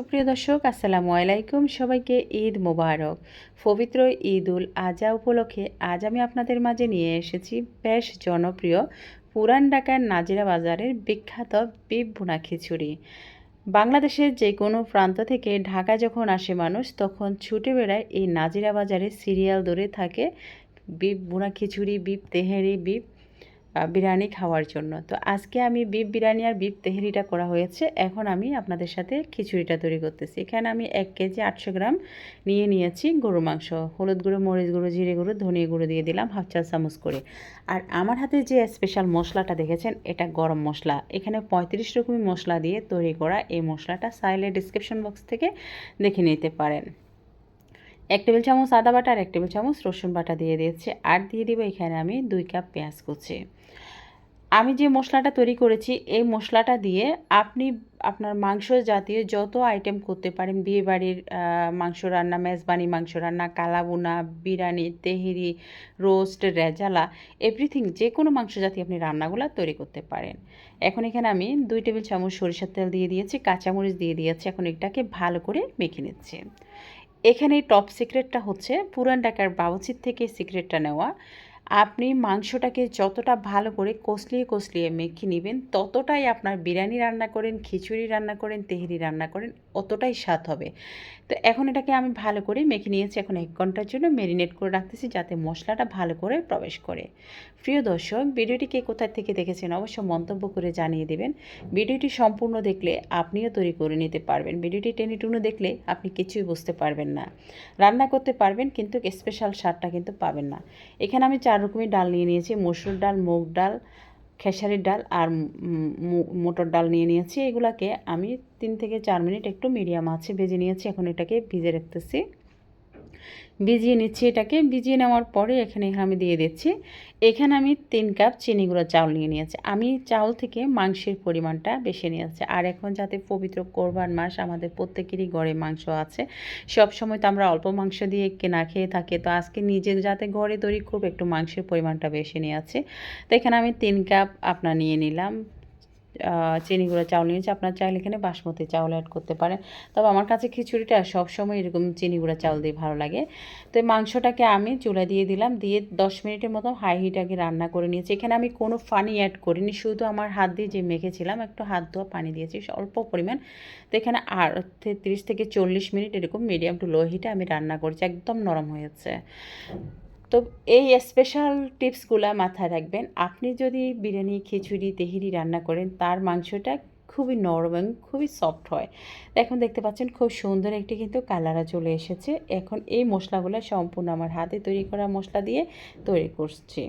সুপ্রিয় দর্শক, আসসালামু আলাইকুম। সবাইকে ঈদ মোবারক। পবিত্র ঈদ উল আজহা উপলক্ষে আজ আমি আপনাদের মাঝে নিয়ে এসেছি বেশ জনপ্রিয় পুরান ঢাকার নাজিরা বাজারের বিখ্যাত বিপ ভুনা খিচুড়ি। বাংলাদেশের যে কোনো প্রান্ত থেকে ঢাকা যখন আসে মানুষ, তখন ছুটে বেড়ায় এই নাজিরা বাজারে সিরিয়াল ধরে থাকে বিপ ভুনা খিচুড়ি বিপ তেহেরি বিপ বিরিয়ানি খাওয়ার জন্য। তো আজকে আমি বিফ বিরিয়ানি আর বিফ তেহেরিটা করা হয়েছে। এখন আমি আপনাদের সাথে খিচুড়িটা তৈরি করতেছি। এখানে আমি এক কেজি আটশো গ্রাম নিয়ে নিয়েছি গরু মাংস। হলুদ গুঁড়ো, মরিচ গুঁড়ো, জিরে গুঁড়ো, ধনিয়া গুঁড়ো দিয়ে দিলাম হাফ চা চামচ করে। আর আমার হাতে যে স্পেশাল মশলাটা দেখেছেন, এটা গরম মশলা। এখানে পঁয়ত্রিশ রকমের মশলা দিয়ে তৈরি করা এই মশলাটা সাইলে ডিসক্রিপশন বক্স থেকে দেখে নিতে পারেন। এক টেবিল চামচ আদা বাটা আর এক টেবিল চামচ রসুন বাটা দিয়ে দিয়েছি। আর দিয়ে দিব এখানে আমি দুই কাপ পেঁয়াজ কুচি। আমি যে মশলাটা তৈরি করেছি, এই মশলাটা দিয়ে আপনি আপনার মাংস জাতীয় যত আইটেম করতে পারেন, বিয়েবাড়ির মাংস রান্না, মেজবানি মাংস রান্না কালাবুনা বিরিয়ানি, তেহেরি, রোস্ট, রেজালা এভরিথিং যে কোনো মাংস জাতীয় আপনি রান্নাগুলো তৈরি করতে পারেন। এখন এখানে আমি দুই টেবিল চামচ সরিষার তেল দিয়ে দিয়েছি, কাঁচামরিচ দিয়ে দিয়েছি, এখন এটাকে ভালো করে মেখে নিচ্ছি। এখানে টপ সিক্রেটটা হচ্ছে, পুরান ঢাকার বাবুচির থেকে সিক্রেটটা নেওয়া। আপনি মাংসটাকে যতটা ভালো করে কষলিয়ে কষলিয়ে মেখে নেবেন, ততটাই আপনার বিরিয়ানি রান্না করেন, খিচুড়ি রান্না করেন, তেহেরি রান্না করেন, অতটাই স্বাদ হবে। তো এখন এটাকে আমি ভালো করে মেখে নিয়েছি, এখন এক ঘণ্টার জন্য মেরিনেট করে রাখতেছি যাতে মশলাটা ভালো করে প্রবেশ করে। প্রিয় দর্শক, ভিডিওটি কে কোথায় থেকে দেখেছেন অবশ্য মন্তব্য করে জানিয়ে দেবেন। ভিডিওটি সম্পূর্ণ দেখলে আপনিও তৈরি করে নিতে পারবেন। ভিডিওটি টেনে টুনে দেখলে আপনি কিছুই বুঝতে পারবেন না। রান্না করতে পারবেন কিন্তু স্পেশাল স্বাদটা কিন্তু পাবেন না। এখানে আমি চার রকমের ডাল নিয়ে নিয়েছি। মসুর ডাল, মুগ ডাল, খেসারির ডাল আর মোটর ডাল নিয়ে নিয়েছি। এগুলাকে আমি তিন থেকে চার মিনিট একটু মিডিয়াম আছে ভেজে নিয়েছি। এখন এটাকে ভিজে রাখতেছি। ভিজিয়ে নিচ্ছি এটাকে। ভিজিয়ে নেওয়ার পরে এখানে আমি দিয়ে দিচ্ছি। এখানে আমি তিন কাপ চিনি গুঁড়ো চাউল নিয়ে নিয়েছি। আমি চাউল থেকে মাংসের পরিমাণটা বেশি নিয়েছি। আর এখন যাতে পবিত্র কোরবান মাস আমাদের প্রত্যেকেরই ঘরে মাংস আছে সব সময় তো আমরা অল্প মাংস দিয়ে কেনা খেয়ে থাকি। তো আজকে নিজে যাতে ঘরে তৈরি করব, একটু মাংসের পরিমাণটা বেশি নিয়ে আছে তো এখানে আমি তিন কাপ আপনার নিয়ে নিলাম। চিনি গুঁড়ো চাউল নিয়েছি। আপনার চাইলে এখানে বাসমতি চাউল অ্যাড করতে পারেন। তবে আমার কাছে খিচুড়িটা সবসময় এরকম চিনি গুঁড়ো চাউল দিয়ে ভালো লাগে। তো এই মাংসটাকে আমি চুলা দিয়ে দিলাম। দিয়ে দশ মিনিটের মতো হাই হিট আগে রান্না করে নিয়েছি। এখানে আমি কোনো পানি অ্যাড করিনি। শুধু আমার হাত দিয়ে যে মেখেছিলাম, একটু হাত ধোয়া পানি দিয়েছি অল্প পরিমাণ। তো এখানে আর তিরিশ থেকে চল্লিশ মিনিট এরকম মিডিয়াম টু লো হিটে আমি রান্না করেছি। একদম নরম হয়েছে। তো এই স্পেশাল টিপসগুলো মাথায় রাখবেন। আপনি যদি বিরিয়ানি, খিচুড়ি, তেহিরি রান্না করেন, তার মাংসটা খুবই নরম এবং খুবই সফট হয়। এখন দেখতে পাচ্ছেন খুব সুন্দর একটি কিন্তু কালারা চলে এসেছে। এখন এই মশলাগুলো সম্পূর্ণ আমার হাতে তৈরি করা মশলা দিয়ে তৈরি করছি।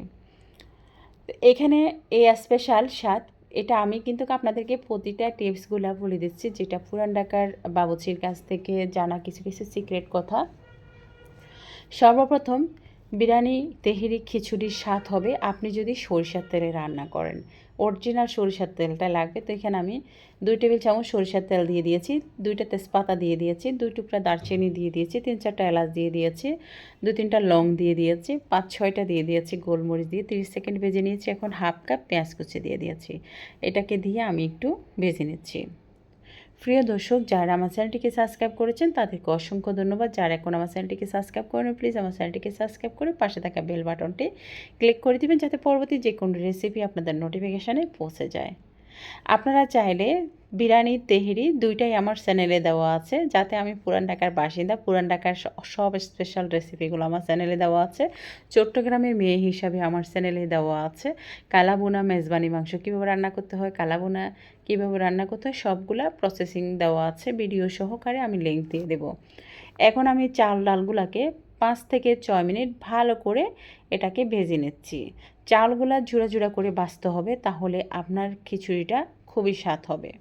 এখানে এই স্পেশাল স্বাদ, এটা আমি কিন্তু আপনাদেরকে প্রতিটা টিপসগুলো বলে দিচ্ছি, যেটা পুরান ঢাকার বাবুচির কাছ থেকে জানা কিছু কিছু সিক্রেট কথা। সর্বপ্রথম বিরিয়ানি, তেহেরি, খিচুড়ির স্বাদ হবে। আপনি যদি সরিষার তেলে রান্না করেন অরিজিনাল সরিষার তেলটা লাগবে। তো এখানে আমি দুই টেবিল চামচ সরিষার তেল দিয়ে দিয়েছি, দুইটা তেজপাতা দিয়ে দিয়েছি, দুই টুকরা দারচিনি দিয়ে দিয়েছি, তিন চারটা এলাচ দিয়ে দিয়েছি দু তিনটা লং দিয়ে দিয়েছি, পাঁচ ছয়টা দিয়ে দিয়েছি গোলমরিচ দিয়ে তিরিশ সেকেন্ড ভেজে নিয়েছি। এখন হাফ কাপ পেঁয়াজ কুচি দিয়ে দিয়েছি। এটাকে দিয়ে আমি একটু ভেজে নিচ্ছি। প্রিয় দর্শক, যারা আমার চ্যানেলটিকে সাবস্ক্রাইব করেছেন, তাদেরকে অসংখ্য ধন্যবাদ। যারা এখন আমার চ্যানেলটিকে সাবস্ক্রাইব করেন, প্লিজ আমার চ্যানেলটিকে সাবস্ক্রাইব করে পাশে থাকা বেল বাটনটি ক্লিক করে দেবেন, যাতে পরবর্তী যে কোনো রেসিপি আপনাদের নোটিফিকেশানে পৌঁছে যায়। আপনারা চাইলে বিরিয়ানি, তেহেরি দুইটাই আমার চ্যানেলে দেওয়া আছে। যাতে আমি পুরান ঢাকার বাসিন্দা, পুরান ঢাকার সব স্পেশাল রেসিপিগুলো আমার চ্যানেলে দেওয়া আছে। চট্টগ্রামের মেয়ে হিসাবে আমার চ্যানেলে দেওয়া আছে। কালাবোনা মেজবানি মাংস কীভাবে রান্না করতে হয়, কালাবোনা কীভাবে রান্না করতে হয়, সবগুলা প্রসেসিং দেওয়া আছে। ভিডিও সহকারে আমি লিঙ্ক দিয়ে দেবো। এখন আমি চাল, ডালগুলাকে পাঁচ থেকে ছয় মিনিট ভালো করে এটাকে ভেজে নিচ্ছি। চালগুলা জুড়া জুড়া করে বাছতে হবে, তাহলে আপনার খিচুড়িটা খুবই স্বাদ হবে।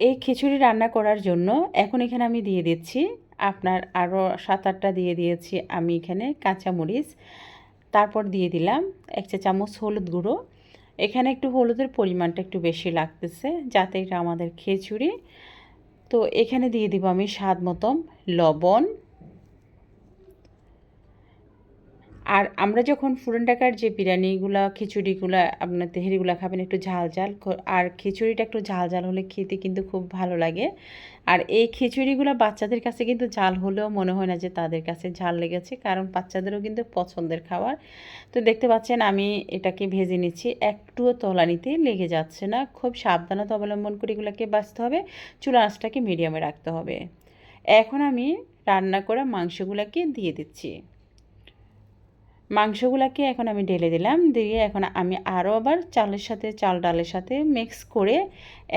এই খিচুড়ি রান্না করার জন্য এখন এখানে আমি দিয়ে দিচ্ছি, আপনার আরও সাত আটটা দিয়ে দিয়েছি আমি এখানে কাঁচামরিচ। তারপর দিয়ে দিলাম এক চা চামচ হলুদ গুঁড়ো। এখানে একটু হলুদের পরিমাণটা একটু বেশি লাগতেছে, যাতে এটা আমাদের খিচুড়ি তো এখানে দিয়ে দিব আমি স্বাদ মতন লবণ আর আমরা যখন ফুরন ঢাকার যে বিরিয়ানিগুলা, খিচুড়িগুলা, আপনার তেহেরিগুলা খাবেন একটু ঝাল ঝাল আর খিচুড়িটা একটু ঝাল ঝাল হলে খেতে কিন্তু খুব ভালো লাগে। আর এই খিচুড়িগুলো বাচ্চাদের কাছে কিন্তু ঝাল হলেও মনে হয় না যে তাদের কাছে ঝাল লেগেছে, কারণ বাচ্চাদেরও কিন্তু পছন্দের খাবার। তো দেখতে পাচ্ছেন আমি এটাকে ভেজে নিচ্ছি, একটুও তলানিতে লেগে যাচ্ছে না। খুব সাবধানতা অবলম্বন করে এগুলোকে বাঁচতে হবে, চুলা আঁচটাকে মিডিয়ামে রাখতে হবে। এখন আমি রান্না করা মাংসগুলোকে দিয়ে দিচ্ছি। মাংসগুলোকে এখন আমি ঢেলে দিলাম। দিয়ে এখন আমি আরও আবার চালের সাথে, চাল ডালের সাথে মিক্স করে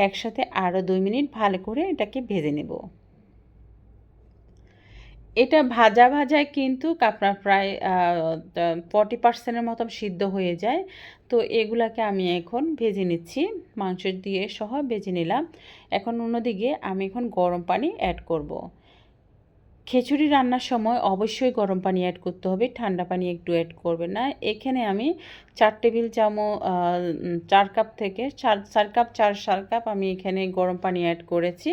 একসাথে আরও দুই মিনিট ভালো করে এটাকে ভেজে নেব। এটা ভাজা ভাজায় কিন্তু আপনার প্রায় ফর্টি পার্সেন্টের মতন সিদ্ধ হয়ে যায়। তো এগুলাকে আমি এখন ভেজে নিচ্ছি। মাংস দিয়ে সহ ভেজে নিলাম। এখন অন্যদিকে আমি এখন গরম পানি অ্যাড করব। খিচুড়ি রান্নার সময় অবশ্যই গরম পানি অ্যাড করতে হবে। ঠান্ডা পানি একটু অ্যাড করবে না। এখানে আমি চার টেবিল চামচ চার কাপ থেকে চার চার কাপ চার চার কাপ আমি এখানে গরম পানি অ্যাড করেছি।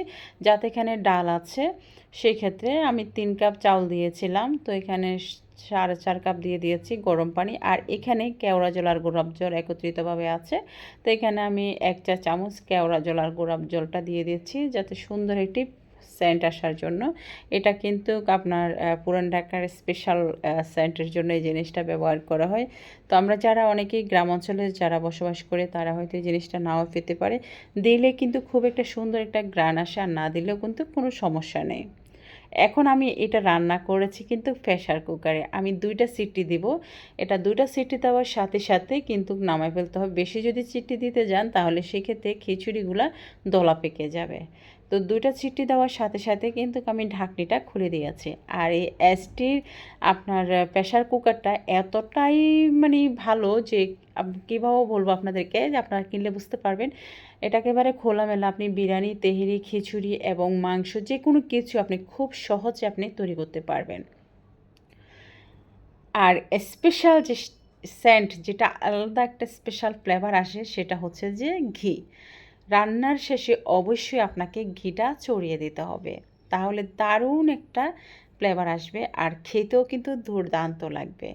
যাতে এখানে ডাল আছে সেই ক্ষেত্রে আমি তিন কাপ চাউল দিয়েছিলাম। তো এখানে সাড়ে চার কাপ দিয়ে দিয়েছি গরম পানি। আর এখানে কেওড়া জল আর গোলাপ জল একত্রিতভাবে আছে। তো এখানে আমি এক চা চামচ কেওড়া জল আর গোলাপ জলটা দিয়ে দিচ্ছি যাতে সুন্দর একটি সেন্ট আসার জন্য। এটা কিন্তু আপনার পুরান ঢাকার স্পেশাল সেন্টের জন্য এই জিনিসটা ব্যবহার করা হয়। তো আমরা যারা অনেকেই গ্রাম অঞ্চলে যারা বসবাস করে, তারা হয়তো এই জিনিসটা নাও পেতে পারে। দিলে কিন্তু খুব একটা সুন্দর একটা গ্রান আসে, আর না দিলেও কিন্তু কোনো সমস্যা নেই। এখন আমি এটা রান্না করেছি কিন্তু প্রেশার কুকারে। আমি দুইটা সিটি দিব। এটা দুইটা সিটি দেওয়ার সাথে সাথে কিন্তু নামাই ফেলতে হবে। বেশি যদি সিটি দিতে যান, তাহলে সেক্ষেত্রে খিচুড়িগুলা দলা পেকে যাবে। তো দুইটা সিটি দেওয়ার সাথে সাথে কিন্তু আমি ঢাকনিটা খুলে দিয়েছি আর এই এসটির আপনার প্রেশার কুকারটা এতটাই মানে ভালো যে কীভাবে বলব আপনাদেরকে যে আপনারা কিনলে বুঝতে পারবেন। এটা একেবারে খোলামেলা, আপনি বিরিয়ানি, তেহেরি, খিচুড়ি এবং মাংস যে কোনো কিছু আপনি খুব সহজে আপনি তৈরি করতে পারবেন। আর স্পেশাল যে সেন্ট যেটা আলাদা একটা স্পেশাল ফ্লেভার আসে সেটা হচ্ছে যে ঘি। রান্নার শেষে অবশ্যই আপনাকে ঘিটা চড়িয়ে দিতে হবে। তাহলে দারুণ একটা ফ্লেভার আসবে আর খেতেও কিন্তু দুর্দান্ত লাগবে।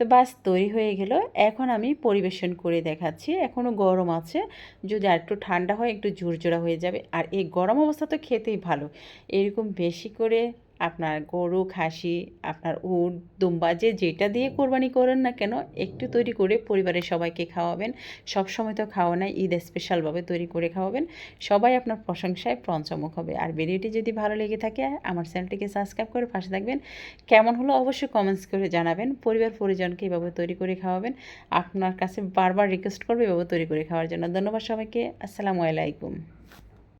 তো বাস তৈরি হয়ে গেল। এখন আমি পরিবেশন করে দেখাচ্ছি। এখনও গরম আছে। যদি আর একটু ঠান্ডা হয়, একটু ঝুরঝোরা হয়ে যাবে। আর এই গরম অবস্থা তো খেতেই ভালো। এরকম বেশি করে আপনার গরু, খাসি, আপনার উট, দুম্বা, যে যেটা দিয়ে কোরবানি করেন না কেন, একটু তৈরি করে পরিবারের সবাইকে খাওয়াবেন। সব সময় তো খাওয়া নাই, ঈদ স্পেশালভাবে তৈরি করে খাওয়াবেন। সবাই আপনার প্রশংসায় পঞ্চমুখ হবে। আর ভিডিওটি যদি ভালো লেগে থাকে, আমার চ্যানেলটিকে সাবস্ক্রাইব করে পাশে থাকবেন। কেমন হলো অবশ্যই কমেন্টস করে জানাবেন। পরিবার, পরিজনকে এভাবে তৈরি করে খাওয়াবেন। আপনার কাছে বারবার রিকোয়েস্ট করবে এভাবে তৈরি করে খাওয়ার জন্য। ধন্যবাদ সবাইকে। আসসালামু আলাইকুম।